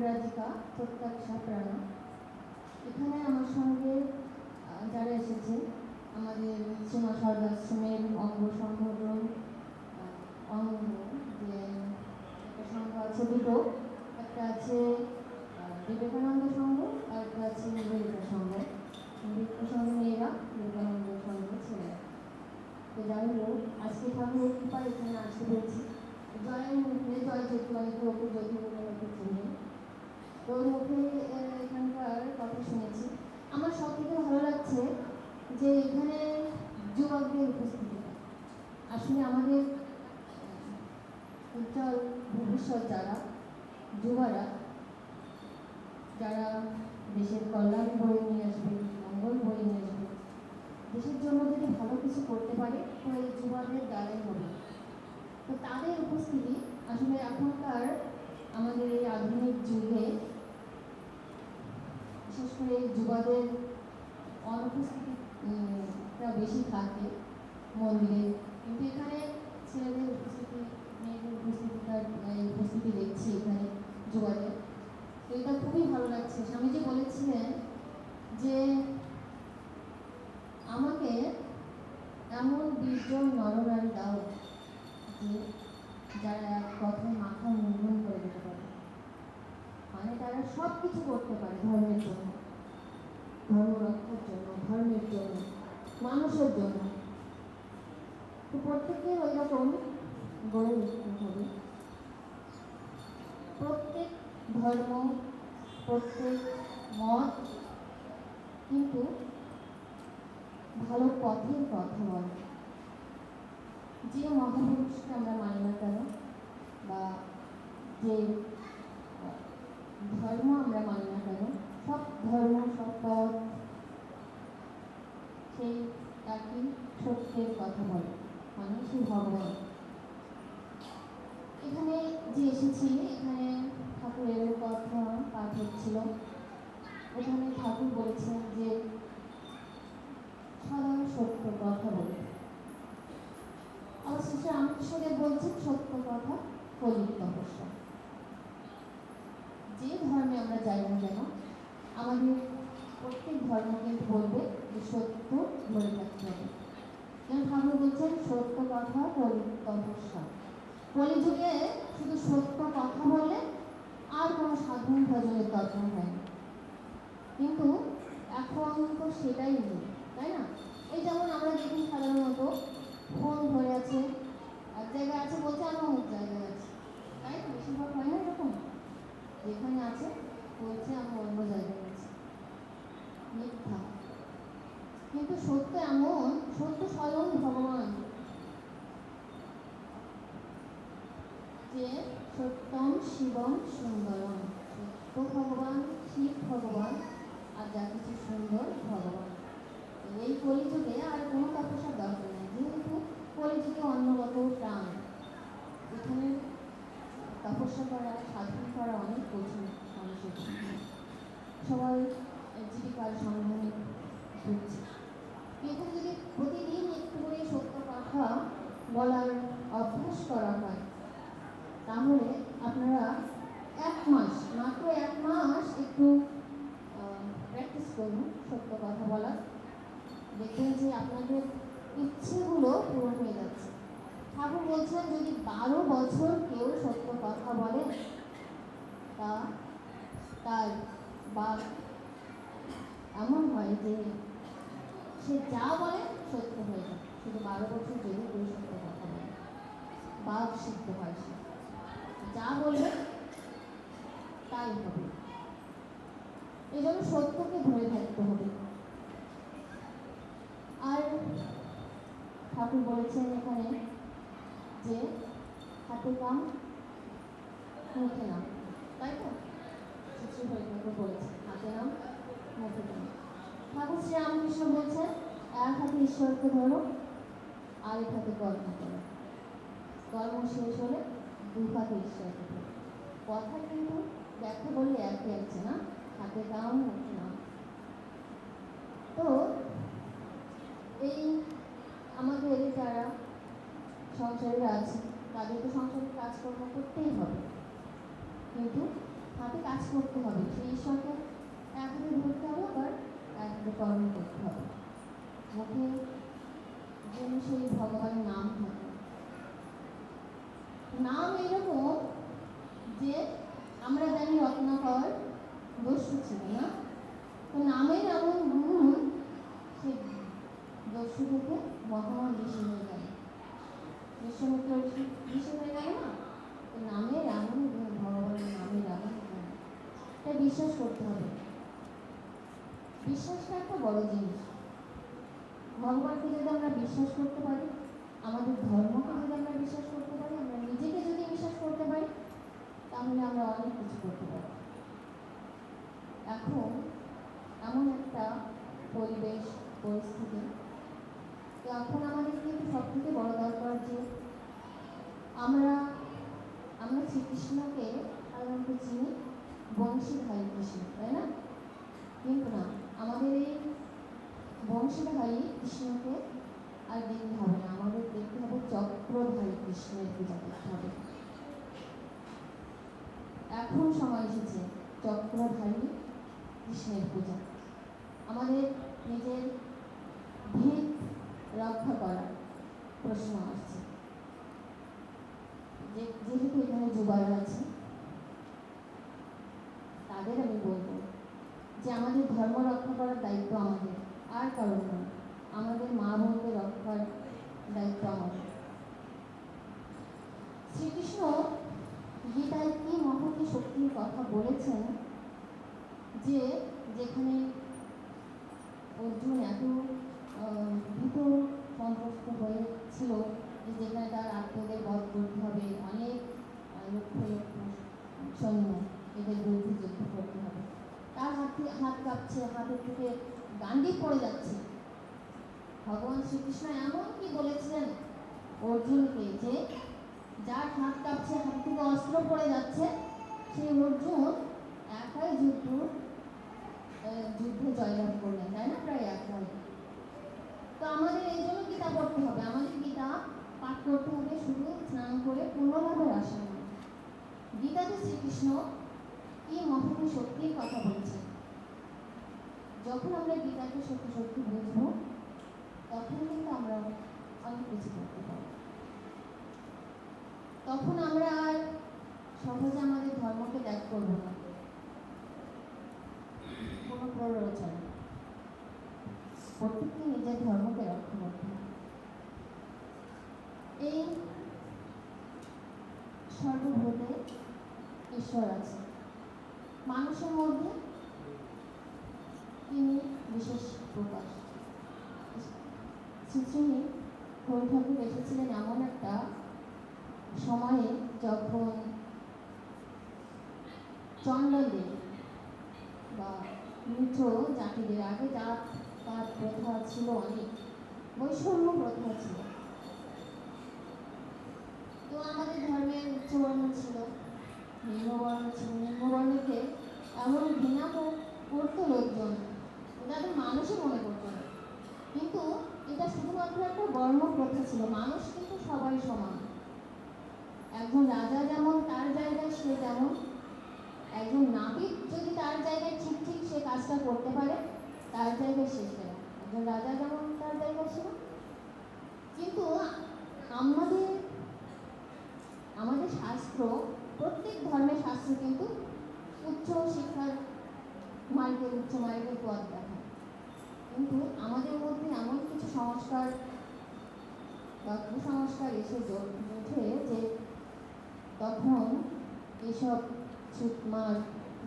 অগ্রাধিকা প্রত্যাশা প্রাণা। এখানে আমার সঙ্গে আহ, যারা এসেছে আমাদের সীমা সর্বাশ্রমের অঙ্গ সংগঠন আহ, অঙ্গ যে একটা সংঘ আছে দুটো একটা আছে আহ, বিবেকানন্দ সংঘ আর একটা আছে নিবেদিতা সংঘ নিবেদিতা সংঘ মেয়েরা বিবেকানন্দ সংঘ ছেলেরা তো যাই হোক আজকে ঠাকুরের কৃপা এখানে আসতে পেরেছি জয়ের মুখে জয় জ্যোতি অনেকে ওকে জ্যোতি বলে ওকে চিনি তো ওর মুখে আহ, এখানকার কথা শুনেছি আমার সব থেকে ভালো লাগছে যে এখানে যুবকদের উপস্থিতিটা আসলে আমাদের আহ, উজ্জ্বল ভবিষ্যৎ যারা যুবারা যারা দেশের কল্যাণ বয়ে নিয়ে আসবে মঙ্গল বয়ে নিয়ে আসবে দেশের জন্য যদি ভালো কিছু করতে পারে তো এই যুবাদের দ্বারাই হবে তো তাদের উপস্থিতি আসলে এখনকার আমাদের এই আধুনিক যুগে, বিশেষ করে যুবাদের অনুপস্থিতিটা বেশি থাকে মন্দিরে। কিন্তু এখানে ছেলেদের উপস্থিতি, মেয়েদের উপস্থিতিটা উপস্থিতি দেখছি এখানে যুবাদের। তো এটা খুবই ভালো লাগছে। স্বামীজি বলেছিলেন যে আমাকে এমন বীরজন নরনারী দাও যে যারা এক কথায় মাথা মুন্ডন করে দিতে পারে মানে তারা সব কিছু করতে পারে ধর্মের জন্য। ধর্ম রক্ষার জন্য, ধর্মের জন্য, মানুষের জন্য। তো প্রত্যেকের ওই রকম গড়ে উঠতে হবে। প্রত্যেক ধর্ম, প্রত্যেক মত কিন্তু ভালো পথের কথা বলে। যে মহাপুরুষকে আমরা মানি না কেন, বা যে ধর্ম আমরা মানি না কেন? সব ধর্ম, সব পথ, সেই একই সত্যের কথা বলে। মানে সেই ভগবান। এখানে যে এসেছি, এখানে ঠাকুরের কথা পাঠ হচ্ছিল। এখানে ঠাকুর বলেছেন যে, সদা সত্য কথা বলে আবার শেষে রামকৃষ্ণদেব বলছেন, সত্য কথা কলির তপস্যা যে ধর্মে আমরা যাই না কেন, আমাদের প্রত্যেক ধর্ম কিন্তু বলবে যে সত্য ধরে থাকতে হবে। যেমন ঠাকুর বলছেন, সত্য কথা তপস্যা। কলিযুগে শুধু সত্য কথা বলে আর কোনো সাধারণ ভজনের দরকার হয় না। কিন্তু এখন তো সেটাই নেই, তাই না? এই যেমন আমরা দেখি সাধারণত, ফোন ধরে আছে, এক জায়গায় আছে বলছে আমি অমুক জায়গায় আছি তাই তো বেশিরভাগ হয় না এরকম যেখানে আছে, বলছে আমি অন্য জায়গায় আছি মিথ্যা। কিন্তু সত্য এমন, সত্য স্বয়ং ভগবান যে সত্যম শিবম সুন্দরম। সত্য ভগবান, শিব ভগবান, আর যা কিছু সুন্দর ভগবান। এই কলিযুগে আর কোনো তপস্যার দরকার নেই। যেহেতু কলিযুগে অন্নগত প্রাণ। এখানে তপস্যা করা সাধন করা অনেক কঠিন মানুষের। সবাই জীবিকার সন্ধানে ঘুরছে এখানে যদি প্রতিদিন একটু করে সত্য কথা বলার অভ্যাস করা হয়, তাহলে আপনারা এক মাস, মাত্র এক মাস একটু প্র্যাকটিস করুন সত্য কথা বলার। দেখবেন যে আপনাদের ইচ্ছেগুলো পূরণ হয়ে যাচ্ছে। ঠাকুর বলছেন যদি বারো বছর কেউ সত্য কথা বলে, তা তার বা এমন হয় যে সে যা বলে সত্য হয়ে যায়। শুধু বারো বছর যদি কেউ সত্য কথা বলে বাঘ সিদ্ধ হয় সে। যা বলবে তাই হবে। এই জন্য সত্যকে ধরে থাকতে হবে। আর ঠাকুর বলেছেন এখানে যে হাতে কাম মুখে নাম তাই তো ঠাকুর হাতে নাম মুখে নাম ঠাকুর শ্রী রামকৃষ্ণ বলছেন এক হাতে ঈশ্বরকে ধরো আরেক হাতে কর্ম করো কর্ম শেষ হলে দু হাতে ঈশ্বরকে ধরো কথা কিন্তু ব্যাখ্যা বললে একই আছে না হাতে কাম মুখে নাম তো এই আমাদের যারা সংসারে আছে তাদের তো সংসারে কাজকর্ম করতেই হবে। কিন্তু হাতে কাজ করতে হবে। সেই ঈশ্বরকে এক হাতে ধরতে হবে, আবার এক কর্ম করতে হবে। মুখে যেন সেই ভগবানের নাম থাকে। নাম এরকম যে আমরা জানি রত্নাকর দস্যু ছিল না। তো নামের এমন গুণ, সে দস্যু থেকে গেল হয়ে গেল না এমন গুণ ভগবানের নামের এমন এটা বিশ্বাস করতে হবে বিশ্বাসটা একটা বড় জিনিস ভগবানকে যদি আমরা বিশ্বাস করতে পারি আমাদের ধর্মকে যদি আমরা বিশ্বাস করতে পারি আমরা নিজেকে যদি বিশ্বাস করতে পারি তাহলে আমরা অনেক কিছু করতে পারি এখন এমন একটা পরিবেশ পরিস্থিতি তো এখন আমাদের কিন্তু সব থেকে বড় দরকার যে আমরা আমরা শ্রীকৃষ্ণকে সাধারণত চিনি বংশীধারী কৃষ্ণ, তাই না? কিন্তু না, আমাদের এই বংশীধারী কৃষ্ণকে আর দেখতে হবে না। আমাদের দেখতে হবে চক্রধারী কৃষ্ণের পূজা করতে হবে। এখন সময় এসেছে চক্রধারী কৃষ্ণের পূজা। আমাদের নিজের ভিত রক্ষা করার প্রশ্ন আসছে যে যেহেতু এখানে যুবারা আছে তাদের আমি বলব যে আমাদের ধর্ম রক্ষা করার দায়িত্ব আমাদের। আর কারণ নয়। আমাদের মা বোনকে রক্ষার দায়িত্ব আমাদের শ্রীকৃষ্ণ গীতায় কি মহতি শক্তির কথা বলেছেন যে যেখানে অর্জুন এত আহ, ভীত সন্ত্রস্ত হয়েছিল যে যেখানে তার আত্মদের বধ করতে হবে অনেক আহ, লক্ষ লক্ষ সৈন্য এদের বিরুদ্ধে যুদ্ধ করতে হবে তার হাতে হাত কাঁপছে হাতের থেকে গান্ডি পড়ে যাচ্ছে। ভগবান শ্রীকৃষ্ণ এমন কি বলেছিলেন অর্জুনকে যে, যার হাত কাঁপছে, হাত থেকে অস্ত্র পড়ে যাচ্ছে, সেই অর্জুন একাই যুদ্ধ যুদ্ধে জয়লাভ করলেন, তাই না? প্রায় একাই তো আমাদের এই জন্য গীতা পড়তে হবে। আমাদের গীতা পাঠ করতে হবে শুধু স্নান করে পূর্ণভাবে আসা নয় গীতাতে শ্রীকৃষ্ণ কি মহান শক্তির কথা বলছেন? যখন আমরা গীতাকে সত্যি সত্যি বুঝব, তখন কিন্তু আমরা অনেক কিছু করতে পারব। তখন আমরা আর সহজে আমাদের ধর্মকে ত্যাগ করব না। কোনো প্ররোচনা। প্রত্যেককে নিজের ধর্মকে রক্ষা করতে এই সর্বভূতে ঈশ্বর আছে। মানুষের মধ্যে তিনি বিশেষ প্রকাশ। শ্রী হরি ঠাকুর এসেছিলেন এমন একটা সময়ে যখন চণ্ডালদের বা নিচ জাতিদের আগে জাত পাত প্রথা ছিল অনেক, বৈষম্য প্রথা ছিল। তো আমাদের ধর্মের উচ্চবর্ণ ছিল নিম্নবর্ণ ছিল। নিম্নবর্ণকে এমন ঘৃণা কর- করতো লোকজন যাদের মানুষই মনে করতো না। কিন্তু এটা শুধুমাত্র একটা বর্ণ প্রথা ছিল। মানুষ কিন্তু সবাই সমান। একজন রাজা যেমন, তার জায়গায় সে যেমন। একজন নাবিক যদি তার জায়গায় ঠিক ঠিক সে কাজটা করতে পারে, তার জায়গায় সে সেরা একজন রাজা যেমন, তার জায়গায় ছিল কিন্তু আমাদের আমাদের শাস্ত্র, প্রত্যেক ধর্মের শাস্ত্র কিন্তু উচ্চ শিক্ষার মার্গে উচ্চ দেখায় কিন্তু আমাদের মধ্যে এমন কিছু সংস্কার বা কুসংস্কার এসে ওঠে যে তখন এসব ছুটমার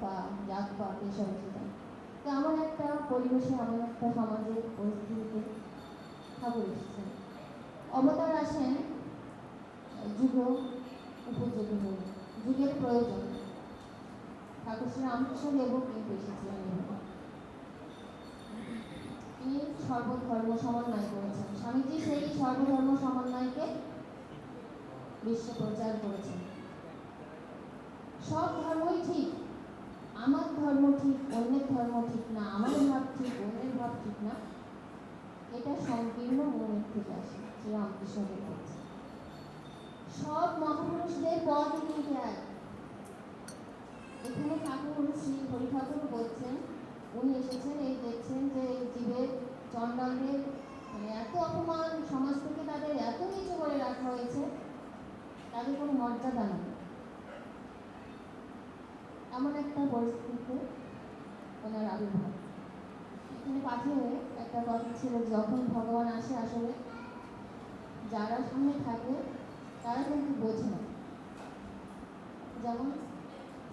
বা জাতপাত এসব এসে যায় তো এমন একটা পরিবেশে আমার একটা সমাজের পরিস্থিতিতে ঠাকুর এসেছেন। অবতার আসেন যুগ উপযোগী হয়ে। যুগের প্রয়োজন। ঠাকুর শ্রী রামকৃষ্ণ দেবও কিন্তু এসেছিলেন তিনি সর্বধর্ম সমন্বয় করেছেন। স্বামীজি সেই সর্বধর্ম সমন্বয়কে বিশ্বে প্রচার করেছেন। সব ধর্মই ঠিক। আমার ধর্ম ঠিক, অন্যের ধর্ম ঠিক না, আমার ভাব ঠিক, অন্যের ভাব ঠিক না। এটা সংকীর্ণ মনের থেকে আসে শ্রী রামকৃষ্ণদেব বলছেন সব মহাপুরুষদের পথ কিন্তু এক এখানে ঠাকুর শ্রী হরি ঠাকুর বলছেন, উনি এসেছেন, এই দেখছেন যে জীবের চণ্ডালদের মানে এত অপমান সমাজ থেকে তাদের এত নিচু করে রাখা হয়েছে, তাদের কোনো মর্যাদা নেই। এমন একটা পরিস্থিতিতে ওনার আবির্ভাব। এখানে পাঠিয়ে একটা কথা ছিল, যখন ভগবান আসে আসলে, যারা সামনে থাকে তারা কিন্তু বোঝে না। যেমন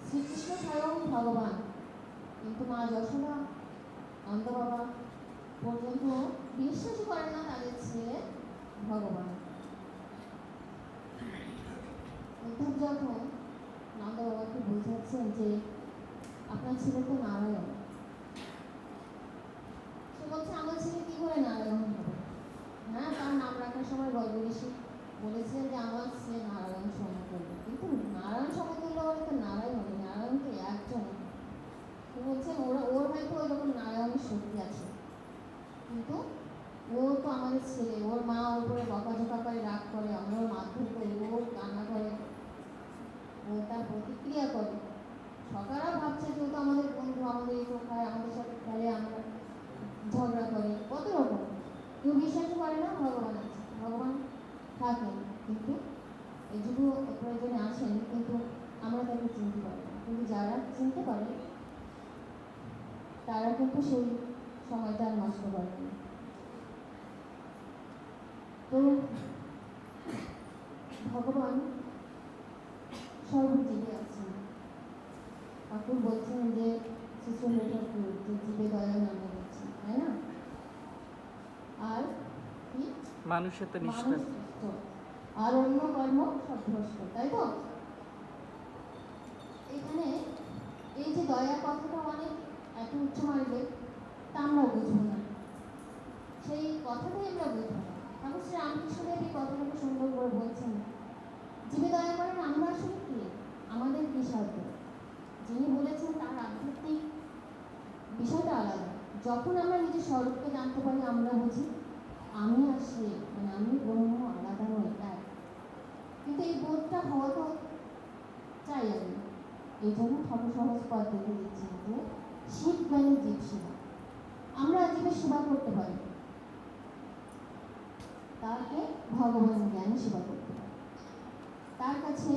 শ্রীকৃষ্ণ স্বয়ং ভগবান, কিন্তু মা যশোদা, নন্দ বাবা পর্যন্ত বিশ্বাসই করে না তাদের ছেলে ভগবান। উদ্ধব যখন নন্দ বাবাকে বোঝাচ্ছেন যে আপনার ছেলে তো নারায়ণ, সে বলছে, আমার ছেলে কি করে নারায়ণ হবে? হ্যাঁ তার নাম রাখার সময় গল্প ঋষি বলেছিলেন যে, আমার ছেলে নারায়ণ সমতুল্য। কিন্তু নারায়ণ সমতুল্য বলে তো নারায়ণ হবে নারায়ণ তো একজন বলছেন, ওরা, ওর হয়তো ওই রকম নারায়ণের শক্তি আছে। কিন্তু ও তো আমাদের ছেলে, ওর মা ওর উপরে বকাঝকা করে রাগ করে, আমরা ওর মারধর করি, ও কান্না করে। ও তার প্রতিক্রিয়া করে। সকালও ভাবছে যে তো আমাদের বন্ধু, আমাদের এসব খায় আমাদের সাথে খেলে, আমরা ঝগড়া করে। কত রকম? কেউ বিশ্বাস করে না, ভগবান আছে। ভগবান থাকেন কিন্তু এই প্রয়োজনে আসেন কিন্তু আমরা তাকে চিনতে পারি না। কিন্তু যারা চিনতে পারে, তারা কিন্তু সেই সময়টা আর নষ্ট না তো ভগবান সর্বজীবে আছেন। ঠাকুর বলছেন যে শিশুর ঠাকুর যে জীবে দয়া নামে গেছে তাই না? আর কি? মানুষের তো মানুষ আর অন্য কর্ম সব ভ্রষ্ট তাই তো? এখানে এই যে দয়া কথাটা অনেক এত উচ্চ মারবে আমরা বুঝব না। সেই কথাটাই আমরা বুঝব না। ঠাকুর শ্রী রামকৃষ্ণদেব এই কথাটাকে সুন্দর করে বলছেন। জীবে দয়া করেন, আমরা আসলে কি আমাদের কি সাধ্য যিনি বলেছেন তার আধ্যাত্মিক বিষয়টা আলাদা। যখন আমরা নিজের স্বরূপকে জানতে পারি, আমরা বুঝি, আমি আর সে মানে আমি ব্রহ্ম আলাদা নয় এক। কিন্তু এই বোধটা হওয়া তো চাই আমি। এই জন্য ঠাকুর সহজ পথ দেখে দিচ্ছি যে, শিব জ্ঞানী জীব সেবা। আমরা আজকে সেবা করতে পারি। তাকে ভগবান জ্ঞানে সেবা করতে পারি। তার কাছে